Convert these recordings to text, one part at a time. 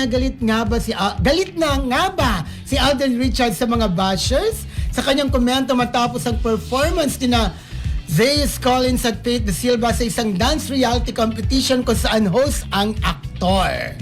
na galit nga ba si Al- galit na nga ba si Alden Richards sa mga bashers sa kanyang komento matapos ang performance ni na Zayas Collins at Faith De Silva sa isang dance reality competition kung saan host ang aktor.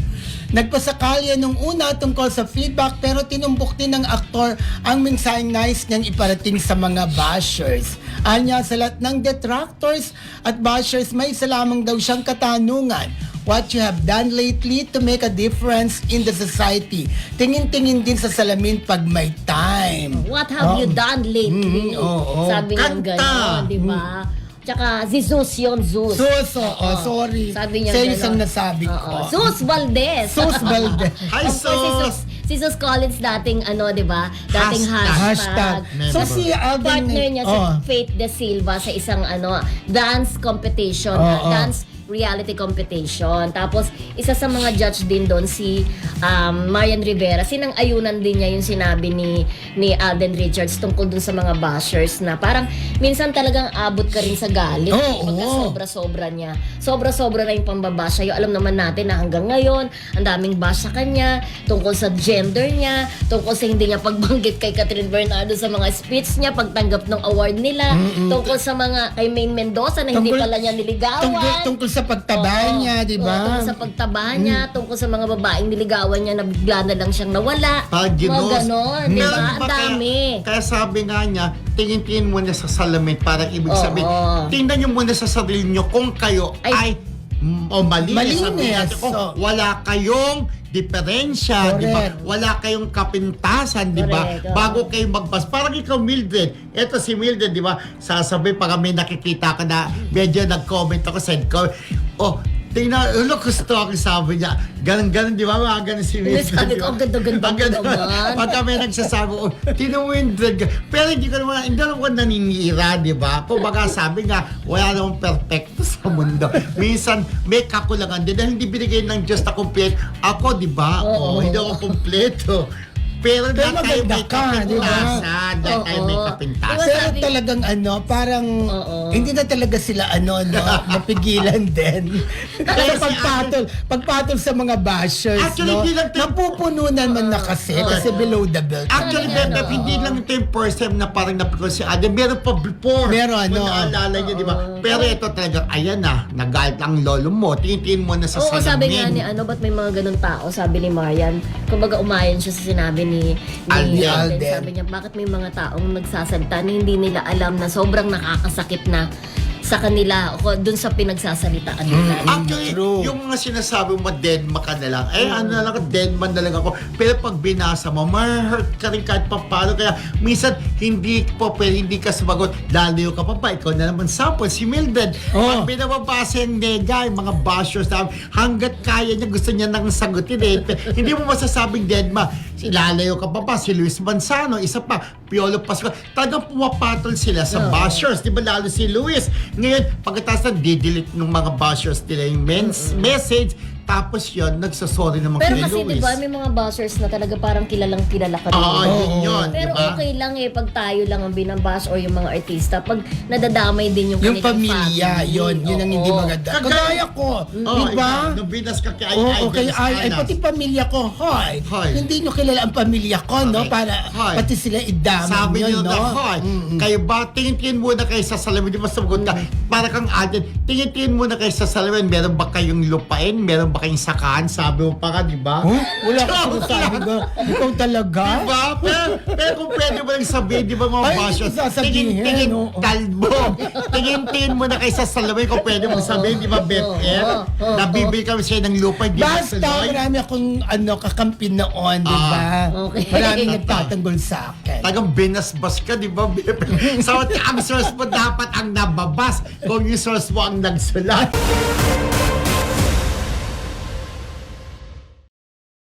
Nagpasakalya nung una tungkol sa feedback pero tinumbok din ng aktor ang mensaheng nice niyang iparating sa mga bashers. Anya sa lahat ng detractors at bashers may isa lamang daw siyang katanungan. What you have done lately to make a difference in the society. Tingin-tingin din sa salamin pag may time. What have you Oh. done lately? Mm, oo. Sabi niya gano'n, di ba? Tsaka si Zeus yun, Zeus. Sus, oo, sorry. Sabi niya Sa gano'n. isang nasabi ko. Oo. Zeus Valdez. Sus Valdez. Hi, course, si! Sus, si Sus Collins dating ano, di ba? Dating Hashtag. Hashtag. hashtag. So si Alden... partner niya si oh. Faith De Silva sa isang ano dance competition, Oo. ah, dance reality competition. Tapos isa sa mga judge din doon si um, Marian Rivera. Sinang ayunan din niya yung sinabi ni ni Alden Richards tungkol dun sa mga bashers na parang minsan talagang abot ka rin sa galit Oo. pagka sobra-sobra niya. Sobra-sobra na yung pambabasya. Yung alam naman natin na hanggang ngayon, ang daming bash sa kanya tungkol sa gender niya, tungkol sa hindi niya pagbanggit kay Catherine Bernardo sa mga speech niya, pagtanggap ng award nila, tungkol sa mga kay Maine Mendoza na hindi Tungkol- pala niya niligawan. Tungkol, tungkol sa pagtaba Oo. niya, di Oo, ba? tungkol sa pagtaba niya, tungkol sa mga babaeng niligawan niya na bigla na lang siyang nawala. Pag Mga ginos. ganon, di ba? Ang dami. Kaya, sabi nga niya, tingin-tingin muna sa salamin para ibig Oo. sabihin. Tingnan niyo muna sa sarili niyo kung kayo Ay- ay, o malinis. Malinis, Sabihin kung so- wala kayong diferensya, di ba? Wala kayong kapintasan, di ba? Oo. Bago kayo magbas. Parang ikaw, Mildred. Ito si Mildred, di ba? Sasabi, pag may nakikita ka na medyo nag-comment ako, send ko, oh, tingnan, ulo, gusto ako sabi niya. Ganon-ganon, di ba? Mga ganon si Mildred. sabi ko, ang ganda-ganda Ang ganda- mo naman. Pag kami nagsasabi, oh, tinumindred ka. Pero hindi ko naman, hindi naman ako naninira, di ba? Kung baga sabi nga, wala namang perfecto sa mundo. Minsan, may kakulangan din dahil hindi binigay ng Diyos na complete. Ako, di ba? Oo. Oh, hindi ako kompleto. Pero, Pero tayo maganda may ka, di ba? Dahil tayo may Oo. kapintasan. Pero sabi- talagang ano, parang Oo. hindi na talaga sila ano, no, mapigilan din. Kasi si pagpatol, pagpatol sa mga bashers, Actually, no, hindi lang- napupuno naman na kasi, kasi below the belt. Actually, Beb, ano, hindi oo. lang ito yung first time na parang napikon si Adam. Meron pa before. Meron, Kung no. naalala niyo, di ba? Pero ito talagang, ayan na, nagalit ang lolo mo. Tingin-tingin mo na sa Oo, salamin. sabi nga ni ano, ba't may mga ganun tao? Sabi ni Marian. Kumbaga umayon siya sa sinabi ni, ni Alden. Alden. Alden. Sabi niya, bakit may mga taong nagsasalita na hindi nila alam na sobrang nakakasakit na sa kanila o dun sa pinagsasalitaan nila. Actually, True. yung mga sinasabi mo, dead man ka na lang. Eh, ano na lang, ako, dead man na lang ako. Pero pag binasa mo, ma-hurt ka rin kahit pa paano. Kaya minsan, hindi po, pwede hindi ka sumagot. Lalayo ka pa. Ikaw na naman sample, si Mildred. Oh. Pag binababasa yung nega, yung mga bashers na hanggat kaya niya, gusto niya nang sagutin eh. Pero hindi mo masasabing dead man. Si Lalayo ka pa pa, si Luis Manzano, isa pa, Piolo Pascual. Talagang pumapatol sila sa Oo. bashers. Di ba lalo si Luis? Ngayon, pagkatapos na didelete ng mga bashers nila yung mens- message, tapos yun, nagsasorry naman Pero kay kasi Luis. di ba may mga buzzers na talaga parang kilalang kilala ka Oo, rin. yun yun. Pero di ba? okay lang eh, pag tayo lang ang binabash or yung mga artista, pag nadadamay din yung Yung kanilang pamilya, family. yun, yun ang hindi Oo. maganda. Kagaya- Kagaya ko, Oo, di ba? ikaw, Nung binas ka kay Ay Oo, Ay, okay, ay, ay, Alas. pati pamilya ko, hoy, Hoy. hindi nyo kilala ang pamilya ko, no? Okay. Para Hoy. pati sila idamay Sabi nyo, niyo no? na, hoy, kayo ba, tingin-tingin muna kayo sa salamin, di ba sagot ka, para kang atin, tingin-tingin muna kayo sa salamin, meron ba kayong lupain, meron ba kayong sakahan, sabi mo pa ka, di ba? Huh? Wala ka sinasabi ko. Ikaw talaga? Diba? Pero, pero kung pwede mo lang sabihin, di ba mga Ay, ko sasabihin, tingin-tingin, kalbo. Tingin-tingin mo na kayo sa salamin kung pwede mo sabihin, di ba, Beth oo, Ed? oo, Nabibili kami sa'yo ng lupa, di ba, Basta tuloy? marami akong ano, kakampi noon, di ba? Ah, okay. Marami nagtatanggol sa akin. Tagang binasbas ka, di ba? Beth? so, ang source mo dapat ang nababas kung yung source mo ang nagsulat.